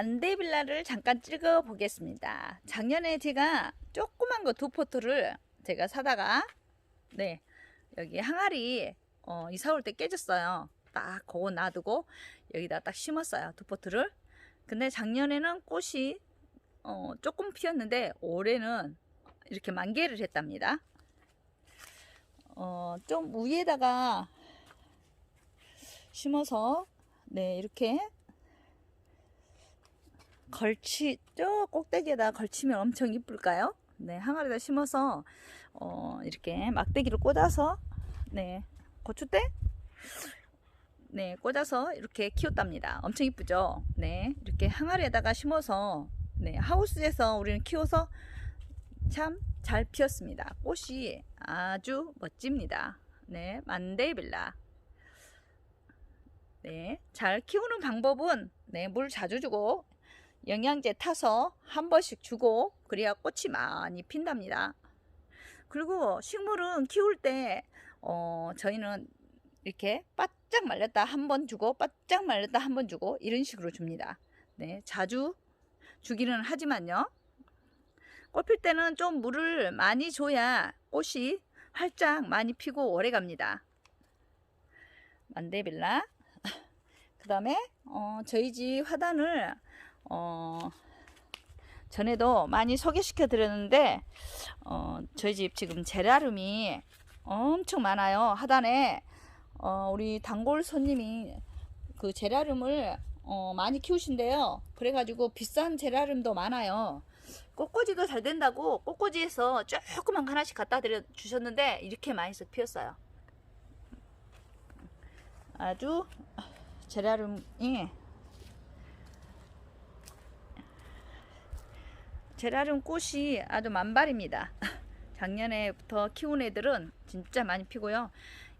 만데빌라를 잠깐 찍어 보겠습니다. 작년에 제가 조그만 거 두 포트를 제가 사다가 네 여기 항아리 어, 이사 올 때 깨졌어요. 딱 그거 놔두고 여기다 딱 심었어요 두 포트를. 근데 작년에는 꽃이 어, 조금 피었는데 올해는 이렇게 만개를 했답니다. 어, 좀 위에다가 심어서 네 이렇게 걸치 저 꼭대기에다 걸치면 엄청 이쁠까요? 네 항아리에다 심어서 어, 이렇게 막대기를 꽂아서 네 고추대 네 꽂아서 이렇게 키웠답니다. 엄청 이쁘죠? 네 이렇게 항아리에다가 심어서 네 하우스에서 우리는 키워서 참 잘 피었습니다. 꽃이 아주 멋집니다. 네 만데빌라 네, 잘 키우는 방법은 네, 물 자주 주고 영양제 타서 한 번씩 주고 그래야 꽃이 많이 핀답니다. 그리고 식물은 키울 때 어, 저희는 이렇게 바짝 말렸다 한 번 주고 바짝 말렸다 한 번 주고 이런 식으로 줍니다. 네, 자주 주기는 하지만요. 꽃필 때는 좀 물을 많이 줘야 꽃이 활짝 많이 피고 오래 갑니다. 만데빌라 그 다음에 어, 저희 집 화단을 어, 전에도 많이 소개시켜 드렸는데 어, 저희 집 지금 제라름이 엄청 많아요. 하단에 어, 우리 단골 손님이 그 제라름을 어, 많이 키우신대요. 그래가지고 비싼 제라름도 많아요. 꽃꽂이도 잘 된다고 꽃꽂이에서 조그만 거 하나씩 갖다 드려 주셨는데 이렇게 많이 썩 피었어요. 아주 제라름이 제라름 꽃이 아주 만발입니다. 작년에부터 키운 애들은 진짜 많이 피고요.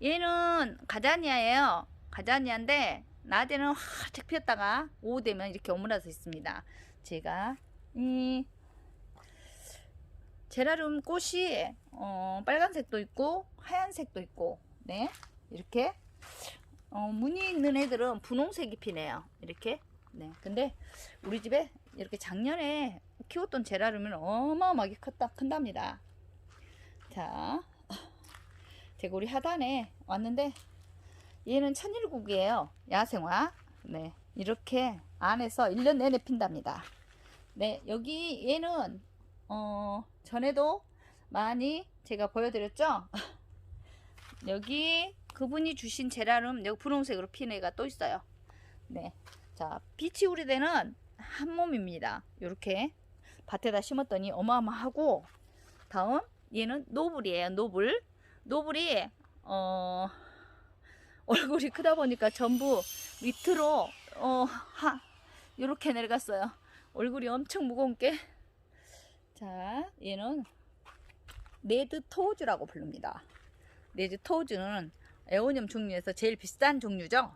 얘는 가자니아예요. 가자니아인데 낮에는 활짝 피었다가 오후 되면 이렇게 오므라져 있습니다. 제가 이 제라름 꽃이 어, 빨간색도 있고 하얀색도 있고 네 이렇게 어, 무늬 있는 애들은 분홍색이 피네요. 이렇게. 네. 근데 우리 집에 이렇게 작년에 키웠던 제라름은 어마어마하게 컸다, 큰답니다. 자, 우리 하단에 왔는데 얘는 천일국이에요. 야생화. 네. 이렇게 안에서 1년 내내 핀답니다. 네. 여기 얘는 어, 전에도 많이 제가 보여드렸죠? 여기 그분이 주신 제라름 여기 분홍색으로 핀 애가 또 있어요. 네. 자, 빛이 우리대는 한 몸입니다. 요렇게 밭에다 심었더니 어마어마하고 다음 얘는 노블이에요. 노블. 노블이 어 얼굴이 크다 보니까 전부 밑으로 어하 요렇게 내려갔어요. 얼굴이 엄청 무거운 게. 자, 얘는 레드 토우즈라고 부릅니다. 레드 토우즈는 에오늄 종류에서 제일 비싼 종류죠.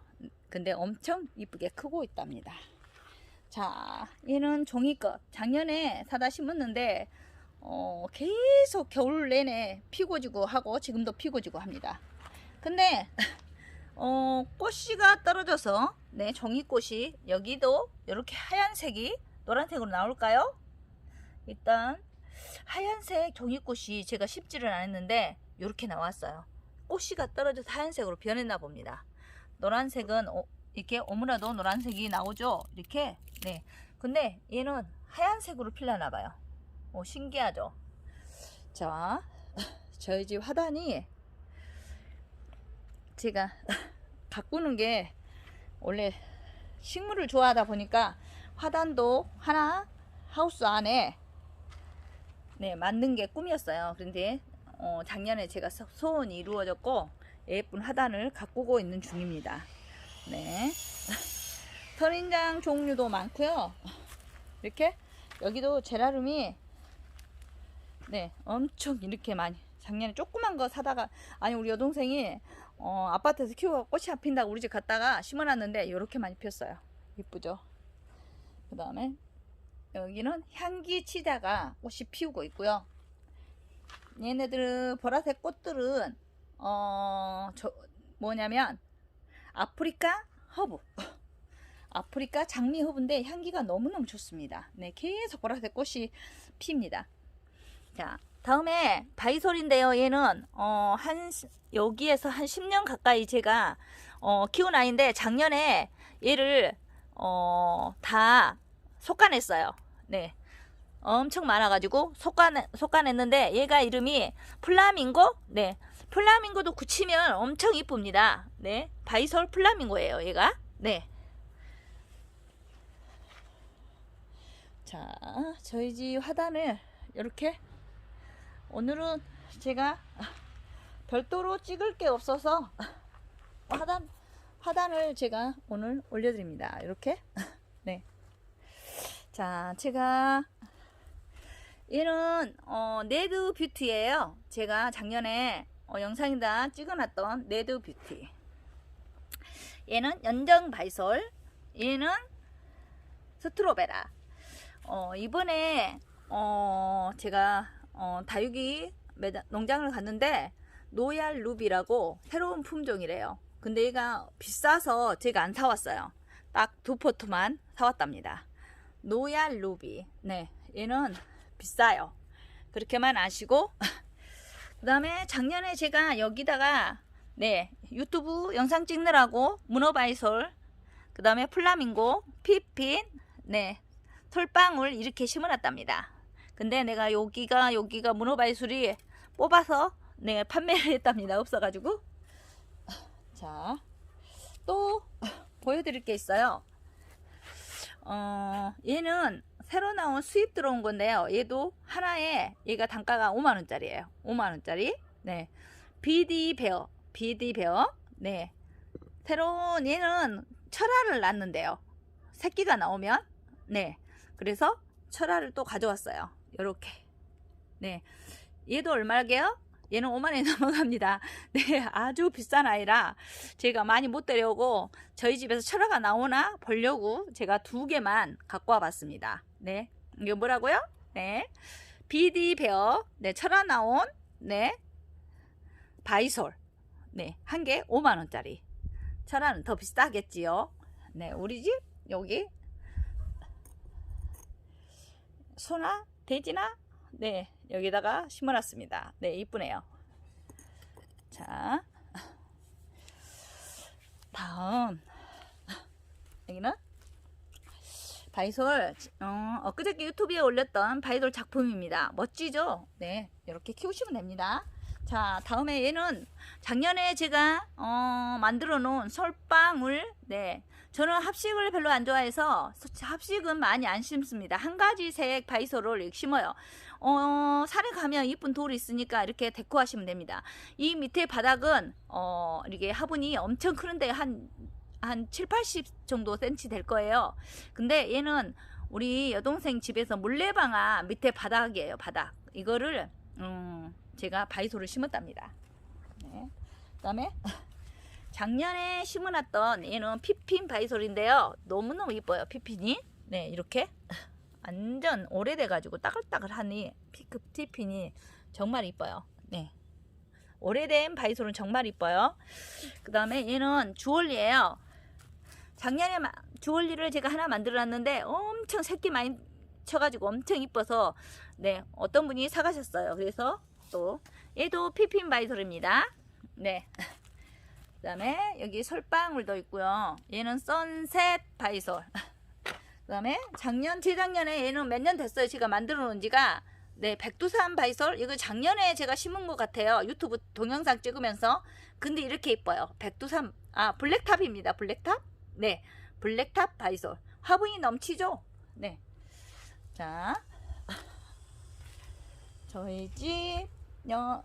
근데 엄청 이쁘게 크고 있답니다. 자, 얘는 종이꽃. 작년에 사다 심었는데 어, 계속 겨울 내내 피고 지고 하고 지금도 피고 지고 합니다. 근데 어, 꽃씨가 떨어져서 네, 종이꽃이 여기도 이렇게 하얀색이 노란색으로 나올까요? 일단 하얀색 종이꽃이 제가 심지를 않았는데 이렇게 나왔어요. 꽃씨가 떨어져서 하얀색으로 변했나 봅니다. 노란색은 어, 이렇게 오므라도 노란색이 나오죠. 이렇게 네. 근데 얘는 하얀색으로 필라나 봐요. 오, 신기하죠. 자, 저희 집 화단이 제가 가꾸는 게 원래 식물을 좋아하다 보니까 화단도 하나 하우스 안에 네, 만든 게 꿈이었어요. 그런데 어, 작년에 제가 소- 소원이 이루어졌고 예쁜 화단을 가꾸고 있는 중입니다. 네. 선인장 종류도 많고요. 이렇게 여기도 제라름이 네 엄청 이렇게 많이 작년에 조그만 거 사다가 아니 우리 여동생이 어, 아파트에서 키워 꽃이 안 핀다고 우리 집 갔다가 심어놨는데 이렇게 많이 피었어요. 이쁘죠? 그 다음에 여기는 향기 치다가 꽃이 피우고 있고요. 얘네들은 보라색 꽃들은 어, 저 뭐냐면 아프리카 허브. 아프리카 장미 허브인데 향기가 너무너무 좋습니다. 네, 계속 보라색 꽃이 핍니다. 자, 다음에 바이솔인데요. 얘는 어, 한 시- 여기에서 한 10년 가까이 제가 어, 키운 아이인데 작년에 얘를 어, 다 속간했어요. 네. 엄청 많아가지고 속간 속간했는데 얘가 이름이 플라밍고 네 플라밍고도 굳히면 엄청 이쁩니다 네 바이솔 플라밍고예요 얘가 네 자, 저희 집 화단을 이렇게 오늘은 제가 별도로 찍을 게 없어서 화단 화단을 제가 오늘 올려드립니다. 이렇게 네. 자, 제가 얘는 어, 네드 뷰티예요. 제가 작년에 어, 영상에다 찍어놨던 네드 뷰티. 얘는 연정 바이솔. 얘는 스트로베라. 어, 이번에 어, 제가 어, 다육이 매장, 농장을 갔는데 노얄 루비라고 새로운 품종이래요. 근데 얘가 비싸서 제가 안 사왔어요. 딱 두 포트만 사왔답니다. 노얄 루비. 네, 얘는 비싸요. 그렇게만 아시고 그 다음에 작년에 제가 여기다가 네 유튜브 영상 찍느라고 문어바이솔 그 다음에 플라밍고 피핀 네 솔방울 이렇게 심어놨답니다. 근데 내가 여기가 여기가 문어바이술이 뽑아서 네 판매를 했답니다. 없어가지고 자 또 보여드릴 게 있어요. 어 얘는 새로 나온 수입 들어온 건데요. 얘도 하나에 얘가 단가가 5만 원짜리예요. 5만 원짜리. 네. BD 베어. BD 베어. 네. 새로운 얘는 철화를 낳는데요. 새끼가 나오면 네. 그래서 철화를 또 가져왔어요. 요렇게. 네. 얘도 얼마게요? 얘는 5만원이 넘어갑니다. 네, 아주 비싼 아이라 제가 많이 못 데려오고 저희 집에서 철화가 나오나 보려고 제가 두 개만 갖고 와봤습니다. 네, 이거 뭐라고요? 네, 비디 베어, 네, 철화 나온, 네, 바이솔, 네, 한 개 5만원짜리. 철화는 더 비싸겠지요. 네, 우리 집 여기 소나 돼지나 네 여기다가 심어놨습니다. 네 이쁘네요. 자 다음 여기는 바이솔 어, 엊그저께 유튜브에 올렸던 바이솔 작품입니다. 멋지죠? 네 이렇게 키우시면 됩니다. 자 다음에 얘는 작년에 제가 어, 만들어 놓은 솔방울 네 저는 합식을 별로 안 좋아해서 합식은 많이 안 심습니다. 한 가지 색 바이솔을 심어요. 어, 산에 가면 이쁜 돌이 있으니까 이렇게 데코하시면 됩니다. 이 밑에 바닥은 어, 이게 화분이 엄청 크는데 한, 한 7, 80 정도 센치 될 거예요. 근데 얘는 우리 여동생 집에서 물레방아 밑에 바닥이에요. 바닥. 이거를 음, 제가 바이솔을 심었답니다. 네. 그 다음에 작년에 심어놨던 얘는 피핀 바이솔인데요. 너무너무 이뻐요. 피핀이. 네, 이렇게 완전 오래돼가지고 따글따글하니 피크 티핀이 정말 이뻐요. 네. 오래된 바이솔은 정말 이뻐요. 그 다음에 얘는 주얼리예요. 작년에 마- 주얼리를 제가 하나 만들어놨는데 엄청 새끼 많이 쳐가지고 엄청 이뻐서 네 어떤 분이 사가셨어요. 그래서 또 얘도 피핀 바이솔입니다. 네. 그 다음에 여기 솔방울도 있고요. 얘는 선셋 바이솔. 그 다음에 작년, 재작년에 얘는 몇 년 됐어요. 제가 만들어 놓은 지가. 네, 백두산 바이솔. 이거 작년에 제가 심은 것 같아요. 유튜브 동영상 찍으면서. 근데 이렇게 이뻐요. 백두산, 아, 블랙탑입니다. 블랙탑? 네, 블랙탑 바이솔. 화분이 넘치죠? 네. 자, 저희 집 영,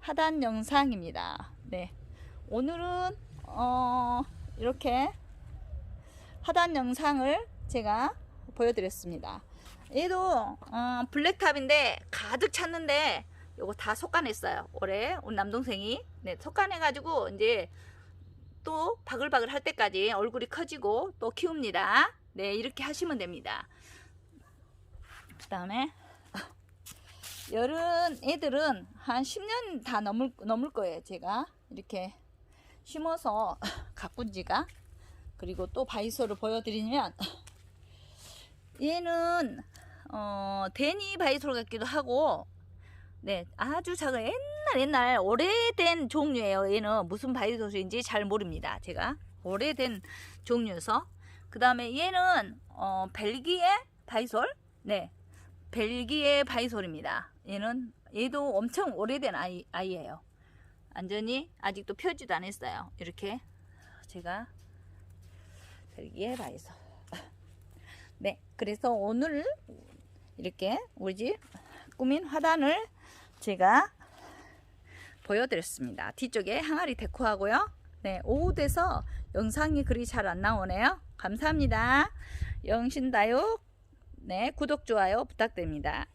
하단 영상입니다. 네. 오늘은, 어, 이렇게 하단 영상을 제가 보여드렸습니다. 얘도 어, 블랙탑인데 가득 찼는데 요거 다 속간했어요. 올해 우리 남동생이 네, 속간해가지고 이제 또 바글바글 할 때까지 얼굴이 커지고 또 키웁니다. 네 이렇게 하시면 됩니다. 그 다음에 여름 애들은 한 10년 다 넘을, 넘을 거예요. 제가 이렇게 심어서 가꾼 지가 그리고 또 바이소를 보여드리면 얘는 어, 데니 바이솔 같기도 하고 네 아주 작은 옛날 옛날 오래된 종류예요 얘는. 무슨 바이솔인지 잘 모릅니다 제가. 오래된 종류여서. 그 다음에 얘는 어, 벨기에 바이솔? 네 벨기에 바이솔입니다. 얘는 얘도 엄청 오래된 아이, 아이예요. 완전히 아직도 펴지도 안 했어요. 이렇게 제가 벨기에 바이솔 네 그래서 오늘 이렇게 우리 집 꾸민 화단을 제가 보여드렸습니다. 뒤쪽에 항아리 데코하고요. 네, 오후 돼서 영상이 그리 잘 안 나오네요. 감사합니다. 영신다육 네, 구독, 좋아요 부탁드립니다.